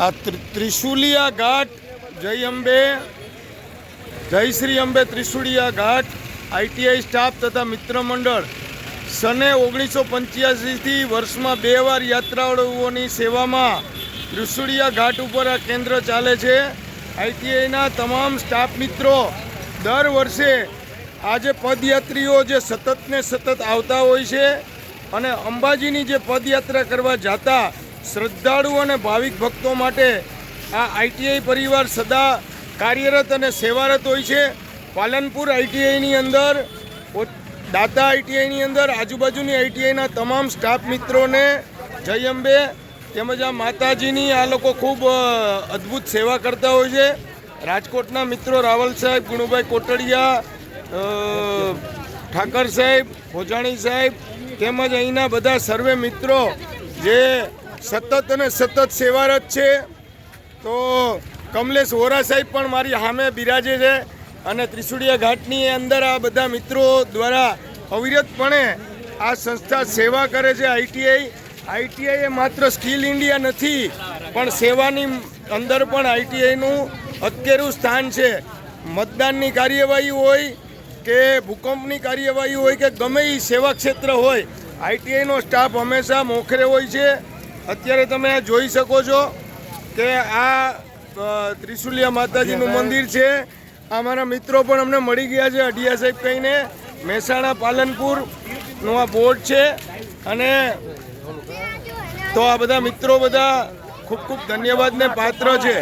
આ ત્રિ- ત્રિશુલિયા ઘાટ, જય અંબે, જય શ્રી અંબે ત્રિશુલિયા ઘાટ આઈટીઆઈ સ્ટાફ તથા મિત્ર મંડળ. સને ઓગણીસો પંચ્યાસીથી વર્ષમાં બે વાર યાત્રાળુઓની સેવામાં ત્રિશુળિયા ઘાટ ઉપર આ કેન્દ્ર ચાલે છે. આઈટીઆઈના તમામ સ્ટાફ મિત્રો, દર વર્ષે આજે પદયાત્રીઓ જે સતત ને સતત આવતા હોય છે અને અંબાજીની જે પદયાત્રા કરવા જાતા શ્રદ્ધાળુ અને ભાવિક ભક્તો માટે આ આઈટીઆઈ પરિવાર સદા કાર્યરત અને સેવારત હોય છે. પાલનપુર આઈટીઆઈની અંદર દાતા આઈટીઆઈની અંદર, આજુબાજુની આઈટીઆઈના તમામ સ્ટાફ મિત્રોને જય અંબે તેમજ આ માતાજીની આ લોકો ખૂબ અદ્ભુત સેવા કરતા હોય છે. રાજકોટના મિત્રો રાવલ સાહેબ, ગુણુભાઈ કોટડિયા ઠાકર સાહેબ, ભોજાણી સાહેબ તેમજ અહીંના બધા સર્વે મિત્રો જે સતત અને સતત સેવારત છે. તો કમલેશ વોરા સાહેબ પણ મારી સામે બિરાજે છે અને ત્રિશુડિયા ઘાટની અંદર આ બધા મિત્રો દ્વારા અવિરતપણે આ સંસ્થા સેવા કરે છે આઈટીઆઈ આઈટીઆઈ એ માત્ર સ્કિલ ઇન્ડિયા નથી, પણ સેવાની અંદર પણ આઈટીઆઈનું અત્યારું સ્થાન છે. મતદાનની કાર્યવાહી હોય કે ભૂકંપની કાર્યવાહી હોય કે ગમે એ સેવા ક્ષેત્ર હોય આઈટીઆઈનો સ્ટાફ હંમેશા મોખરે હોય છે. અત્યારે તમે આ જોઈ શકો છો કે આ ત્રિશુલિયા માતાજીનું મંદિર છે. આ મારા મિત્રો પણ અમને મળી ગયા છે અઢિયા સાહેબ કહીને. મહેસાણા પાલનપુરનું આ બોર્ડ છે. અને તો આ બધા મિત્રો બધા ખૂબ ખૂબ ધન્યવાદને પાત્ર છે.